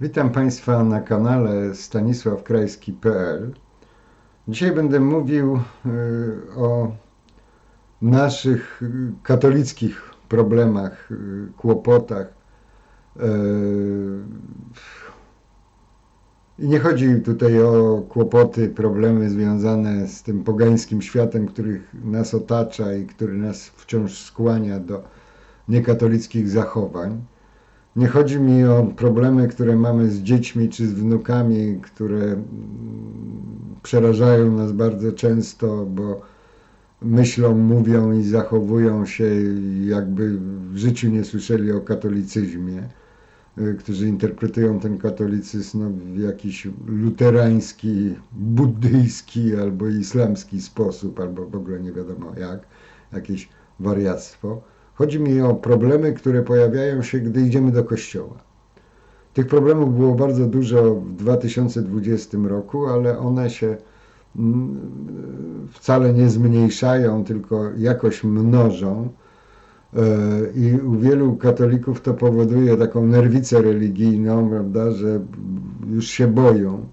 Witam Państwa na kanale stanisławkrajski.pl. Dzisiaj będę mówił y, o naszych y, katolickich problemach, y, kłopotach. I nie chodzi tutaj o kłopoty, problemy związane z tym pogańskim światem, który nas otacza i który nas wciąż skłania do niekatolickich zachowań nie chodzi mi o problemy, które mamy z dziećmi czy z wnukami, które mm, przerażają nas bardzo często, bo myślą, mówią i zachowują się, jakby w życiu nie słyszeli o katolicyzmie, y, którzy interpretują ten katolicyzm no, w jakiś luterański, buddyjski albo islamski sposób, albo w ogóle nie wiadomo jak, jakieś wariactwo. Chodzi mi o problemy, które pojawiają się, gdy idziemy do kościoła. Tych problemów było bardzo dużo w 2020 roku, ale one się mm, wcale nie zmniejszają, tylko jakoś mnożą. E, I u wielu katolików to powoduje taką nerwicę religijną, prawda, że już się boją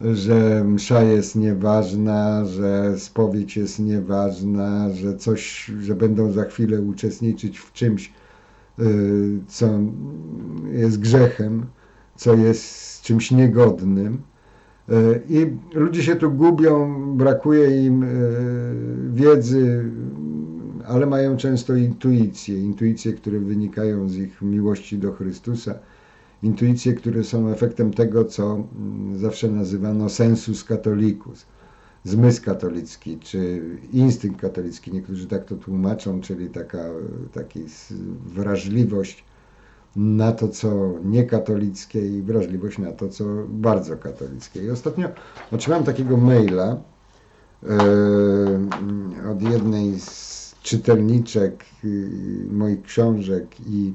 że msza jest nieważna, że spowiedź jest nieważna, że coś, że będą za chwilę uczestniczyć w czymś, y, co jest grzechem, co jest czymś niegodnym. Y, I ludzie się tu gubią, brakuje im y, wiedzy, ale mają często intuicje, intuicje, które wynikają z ich miłości do Chrystusa intuicje, które są efektem tego, co mm, zawsze nazywano sensus catholicus, zmysł katolicki, czy instynkt katolicki, niektórzy tak to tłumaczą, czyli taka taki wrażliwość na to, co niekatolickie i wrażliwość na to, co bardzo katolickie. I ostatnio otrzymałem takiego maila e, od jednej z czytelniczek y, moich książek i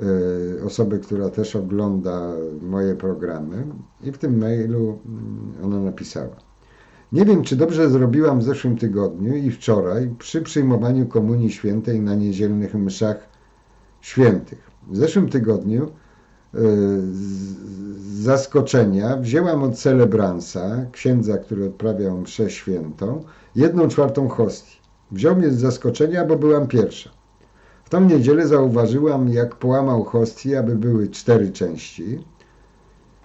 E, osobę, która też ogląda moje programy i w tym mailu mm, ona napisała. Nie wiem, czy dobrze zrobiłam w zeszłym tygodniu i wczoraj przy przyjmowaniu Komunii Świętej na niedzielnych mszach świętych. W zeszłym tygodniu e, z zaskoczenia wzięłam od celebransa, księdza, który odprawiał mszę świętą, jedną czwartą hostii. Wziął mnie z zaskoczenia, bo byłam pierwsza. W tą niedzielę zauważyłam, jak połamał hostię, aby były cztery części.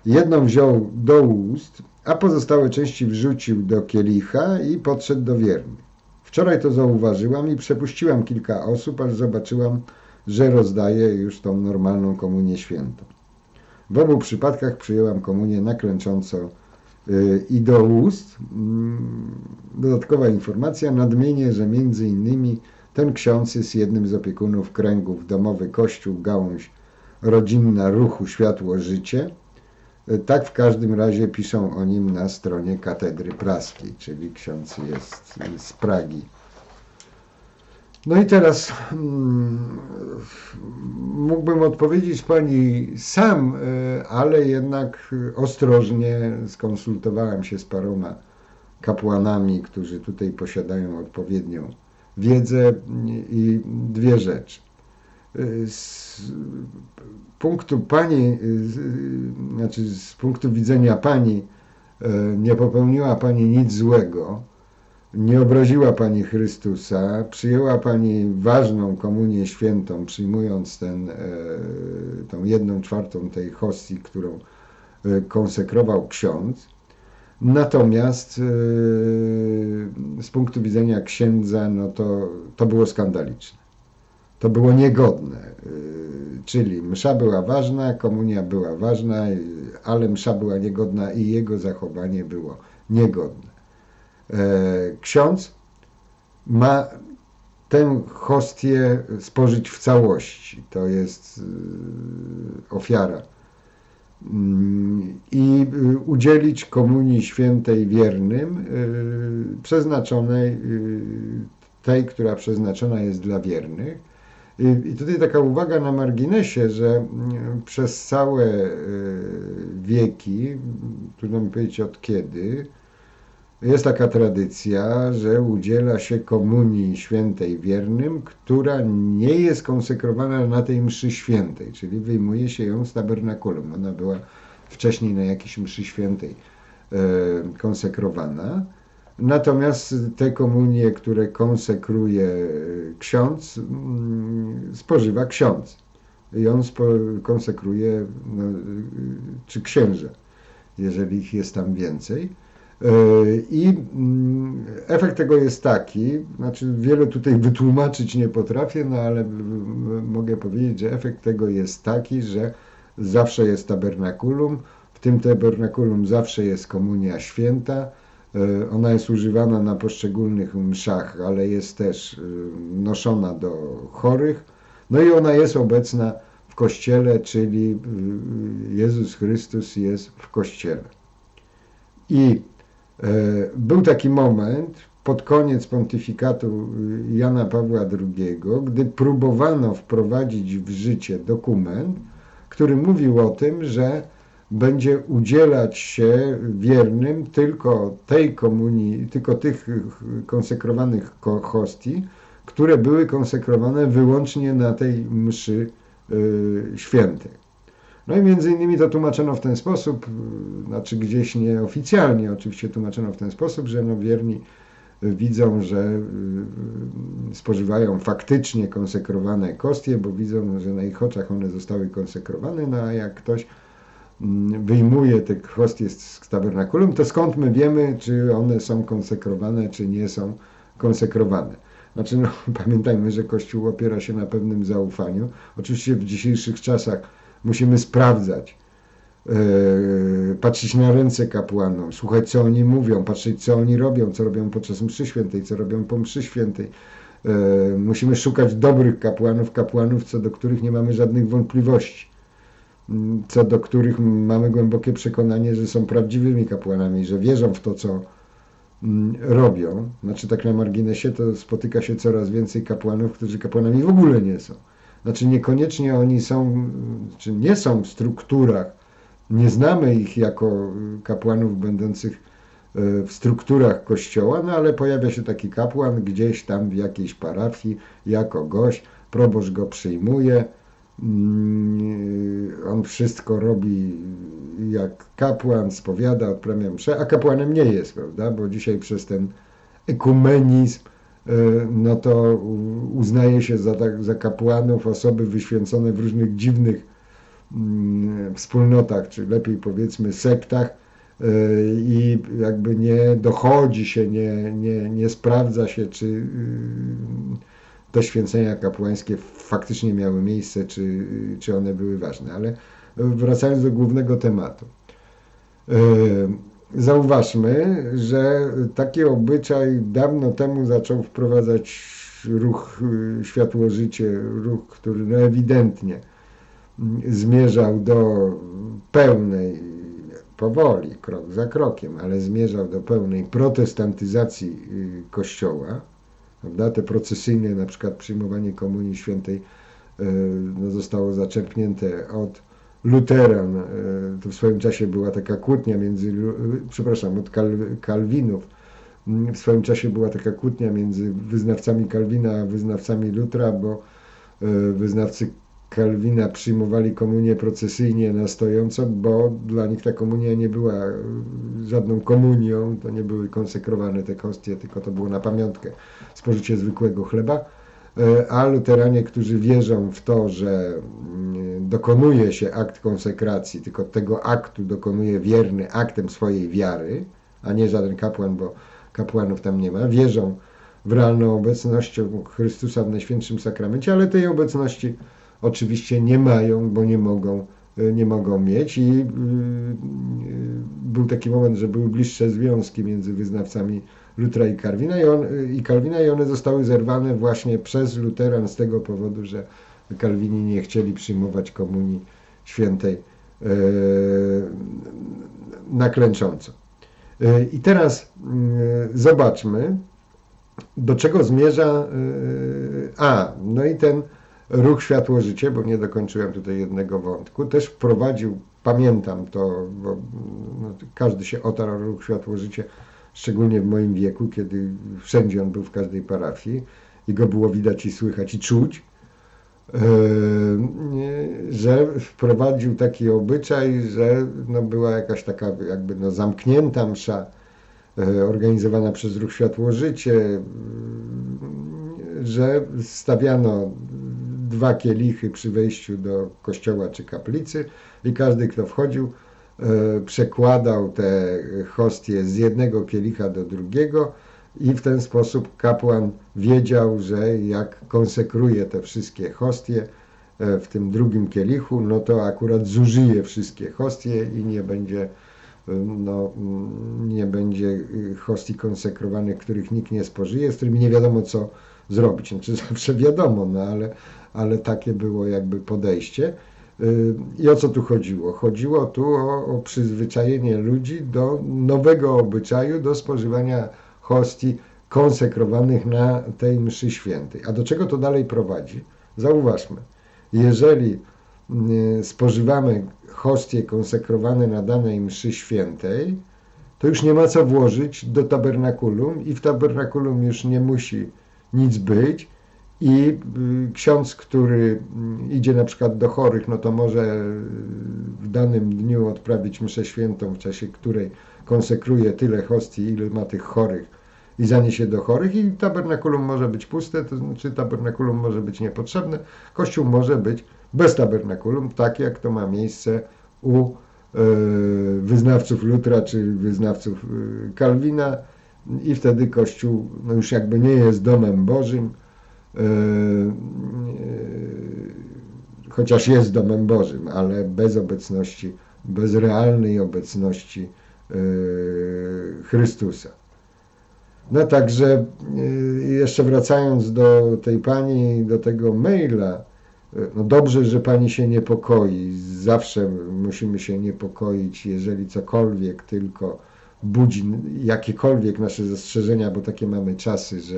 Jedną wziął do ust, a pozostałe części wrzucił do kielicha i podszedł do wiernych. Wczoraj to zauważyłam i przepuściłam kilka osób, aż zobaczyłam, że rozdaje już tą normalną komunię świętą. W obu przypadkach przyjęłam komunię naklęcząco y, i do ust. Mm, dodatkowa informacja, nadmienię, że między innymi ten ksiądz jest jednym z opiekunów kręgów Domowy Kościół, gałąź rodzinna ruchu Światło Życie. Tak w każdym razie piszą o nim na stronie katedry praskiej, czyli ksiądz jest z Pragi. No i teraz hmm, mógłbym odpowiedzieć Pani sam, e, ale jednak ostrożnie skonsultowałem się z paroma kapłanami, którzy tutaj posiadają odpowiednią wiedzę i dwie rzeczy. Z punktu pani, znaczy z punktu widzenia pani, e, nie popełniła pani nic złego, nie obraziła pani Chrystusa, przyjęła pani ważną komunię świętą, przyjmując ten, e, tą jedną czwartą tej hostii, którą e, konsekrował ksiądz. Natomiast yy, z punktu widzenia księdza, no to, to było skandaliczne. To było niegodne. Yy, czyli msza była ważna, komunia była ważna, yy, ale msza była niegodna i jego zachowanie było niegodne. Ksiądz ma tę hostię spożyć w całości. To jest ofiara i y, udzielić Komunii Świętej wiernym, y, przeznaczonej, y, tej, która przeznaczona jest dla wiernych. I tutaj taka uwaga na marginesie, że przez całe wieki, trudno mi powiedzieć od kiedy, jest taka tradycja, że udziela się komunii świętej wiernym, która nie jest konsekrowana na tej mszy świętej, czyli wyjmuje się ją z tabernakulum. Ona była wcześniej na jakiejś mszy świętej e, konsekrowana. Natomiast te komunie, które konsekruje ksiądz, mm, spożywa ksiądz. I on konsekruje, no, czy księże, jeżeli ich jest tam więcej. E, I mm, efekt tego jest taki, znaczy wiele tutaj wytłumaczyć nie potrafię, no ale mogę powiedzieć, że efekt tego jest taki, że zawsze jest tabernakulum, w tym tabernakulum zawsze jest komunia święta, e, ona jest używana na poszczególnych mszach, ale jest też e, noszona do chorych, no i ona jest obecna w Kościele, czyli Jezus Chrystus jest w Kościele. I był taki moment pod koniec pontyfikatu Jana Pawła II, gdy próbowano wprowadzić w życie dokument, który mówił o tym, że będzie udzielać się wiernym tylko tej komunii, tylko tych konsekrowanych hostii, które były konsekrowane wyłącznie na tej mszy e, świętej. No i między innymi to tłumaczono w ten sposób, znaczy gdzieś nieoficjalnie oczywiście tłumaczono w ten sposób, że no wierni widzą, że y, spożywają faktycznie konsekrowane kostie, bo widzą, że na ich oczach one zostały konsekrowane, no a jak ktoś mm, wyjmuje te hostie z tabernakulum, to skąd my wiemy, czy one są konsekrowane, czy nie są konsekrowane. Znaczy, no, pamiętajmy, że Kościół opiera się na pewnym zaufaniu. Oczywiście w dzisiejszych czasach Musimy sprawdzać, yy, patrzeć na ręce kapłanom, słuchać co oni mówią, patrzeć co oni robią, co robią podczas mszy świętej, co robią po mszy świętej. Yy, musimy szukać dobrych kapłanów, kapłanów, co do których nie mamy żadnych wątpliwości, yy, co do których mamy głębokie przekonanie, że są prawdziwymi kapłanami, że wierzą w to, co mm, robią. Znaczy tak na marginesie to spotyka się coraz więcej kapłanów, którzy kapłanami w ogóle nie są. Znaczy niekoniecznie oni są, czy nie są w strukturach, nie znamy ich jako kapłanów będących e, w strukturach kościoła, no ale pojawia się taki kapłan gdzieś tam w jakiejś parafii jako gość, proboszcz go przyjmuje, mm, on wszystko robi jak kapłan, spowiada, odprawia msze, a kapłanem nie jest, prawda, bo dzisiaj przez ten ekumenizm no to uznaje się za, tak, za kapłanów osoby wyświęcone w różnych dziwnych mm, wspólnotach, czy lepiej powiedzmy sektach e, i jakby nie dochodzi się, nie, nie, nie sprawdza się, czy y, te święcenia kapłańskie faktycznie miały miejsce, czy, czy one były ważne. Ale wracając do głównego tematu. Zauważmy, że taki obyczaj dawno temu zaczął wprowadzać ruch y, Światło-Życie, ruch, który no ewidentnie zmierzał do pełnej, powoli, krok za krokiem, ale zmierzał do pełnej protestantyzacji y, Kościoła. Prawda? Te procesyjne, na przykład przyjmowanie Komunii Świętej y, no, zostało zaczerpnięte od Luteran, e, to w swoim czasie była taka kłótnia między, przepraszam, od Kalwinów, w swoim czasie była taka kłótnia między wyznawcami Kalwina a wyznawcami Lutra, bo e, wyznawcy Kalwina przyjmowali komunię procesyjnie na stojąco, bo dla nich ta komunia nie była e, żadną komunią, to nie były konsekrowane te hostie, tylko to było na pamiątkę. Spożycie zwykłego chleba. E, a luteranie, którzy wierzą w to, że mm, dokonuje się akt konsekracji, tylko tego aktu dokonuje wierny aktem swojej wiary, a nie żaden kapłan, bo kapłanów tam nie ma, wierzą w realną obecność Chrystusa w Najświętszym Sakramencie, ale tej obecności oczywiście nie mają, bo nie mogą, e, nie mogą mieć. I y, y, był taki moment, że były bliższe związki między wyznawcami Lutra i Kalwina i, on, i Kalwina i one zostały zerwane właśnie przez Luteran z tego powodu, że Kalwini nie chcieli przyjmować komunii świętej e, naklęcząco. E, I teraz e, zobaczmy, do czego zmierza. A, no i ten ruch Światło-Życie, bo nie dokończyłem tutaj jednego wątku, też wprowadził, pamiętam to, bo no, każdy się otarł ruch Światło-Życie szczególnie w moim wieku, kiedy wszędzie on był w każdej parafii i go było widać i słychać i czuć, że wprowadził taki obyczaj, że no była jakaś taka jakby no zamknięta msza, e, organizowana przez Ruch Światło Życie, że stawiano dwa kielichy przy wejściu do kościoła czy kaplicy i każdy, kto wchodził, przekładał te hostie z jednego kielicha do drugiego i w ten sposób kapłan wiedział, że jak konsekruje te wszystkie hostie e, w tym drugim kielichu, no to akurat zużyje wszystkie hostie i nie będzie e, no, mm, nie będzie hostii konsekrowanych, których nikt nie spożyje, z którymi nie wiadomo co zrobić. Znaczy zawsze wiadomo, no ale, ale takie było jakby podejście. I o co tu chodziło? Chodziło tu o, o przyzwyczajenie ludzi do nowego obyczaju, do spożywania hostii konsekrowanych na tej mszy świętej. A do czego to dalej prowadzi? Zauważmy, jeżeli y, spożywamy hostie konsekrowane na danej mszy świętej, to już nie ma co włożyć do tabernakulum i w tabernakulum już nie musi nic być i y, ksiądz, który mm, idzie na przykład do chorych, no to może w danym dniu odprawić mszę świętą, w czasie której konsekruje tyle hostii, ile ma tych chorych i zaniesie do chorych i tabernakulum może być puste, to znaczy tabernakulum może być niepotrzebne, kościół może być bez tabernakulum, tak jak to ma miejsce u y, wyznawców Lutra czy wyznawców y, Kalwina. I wtedy Kościół no już jakby nie jest domem Bożym, chociaż jest domem Bożym, ale bez obecności, bez realnej obecności Chrystusa. No także jeszcze wracając do tej pani, do tego maila, no dobrze, że pani się niepokoi. Zawsze musimy się niepokoić, jeżeli cokolwiek tylko budzi jakiekolwiek nasze zastrzeżenia, bo takie mamy czasy, że,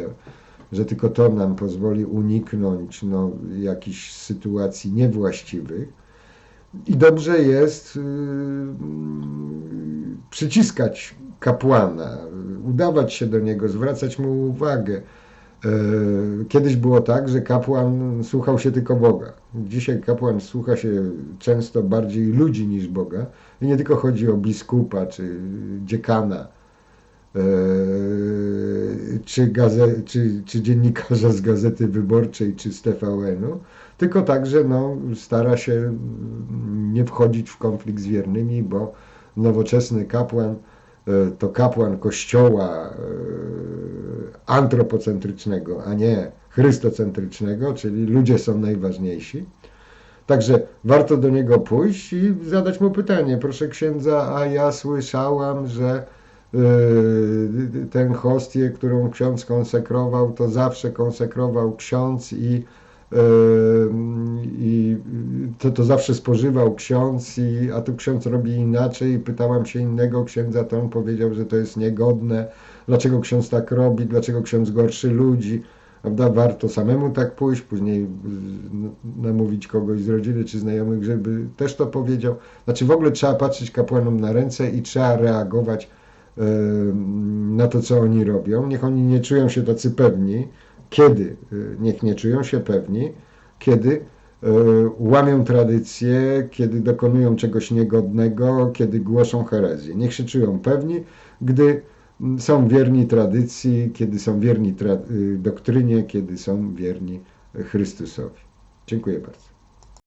że tylko to nam pozwoli uniknąć no, jakichś sytuacji niewłaściwych. I dobrze jest yy, przyciskać kapłana, udawać się do niego, zwracać mu uwagę. Yy, kiedyś było tak, że kapłan słuchał się tylko Boga. Dzisiaj kapłan słucha się często bardziej ludzi niż Boga. I nie tylko chodzi o biskupa czy dziekana, czy, gaze- czy, czy dziennikarza z Gazety Wyborczej, czy z TVN-u, tylko także no, stara się nie wchodzić w konflikt z wiernymi, bo nowoczesny kapłan yy, to kapłan kościoła yy, antropocentrycznego, a nie chrystocentrycznego, czyli ludzie są najważniejsi. Także warto do niego pójść i zadać mu pytanie. Proszę księdza, a ja słyszałam, że yy, ten hostię, którą ksiądz konsekrował, to zawsze konsekrował ksiądz i, yy, i to, to zawsze spożywał ksiądz, i, a tu ksiądz robi inaczej. Pytałam się innego księdza, to on powiedział, że to jest niegodne. Dlaczego ksiądz tak robi? Dlaczego ksiądz gorszy ludzi? Prawda? Warto samemu tak pójść, później namówić kogoś z rodziny czy znajomych, żeby też to powiedział. Znaczy w ogóle trzeba patrzeć kapłanom na ręce i trzeba reagować na to, co oni robią. Niech oni nie czują się tacy pewni, kiedy, niech nie czują się pewni, kiedy łamią tradycje, kiedy dokonują czegoś niegodnego, kiedy głoszą herezję. Niech się czują pewni, gdy są wierni tradycji, kiedy są wierni doktrynie, kiedy są wierni Chrystusowi. Dziękuję bardzo.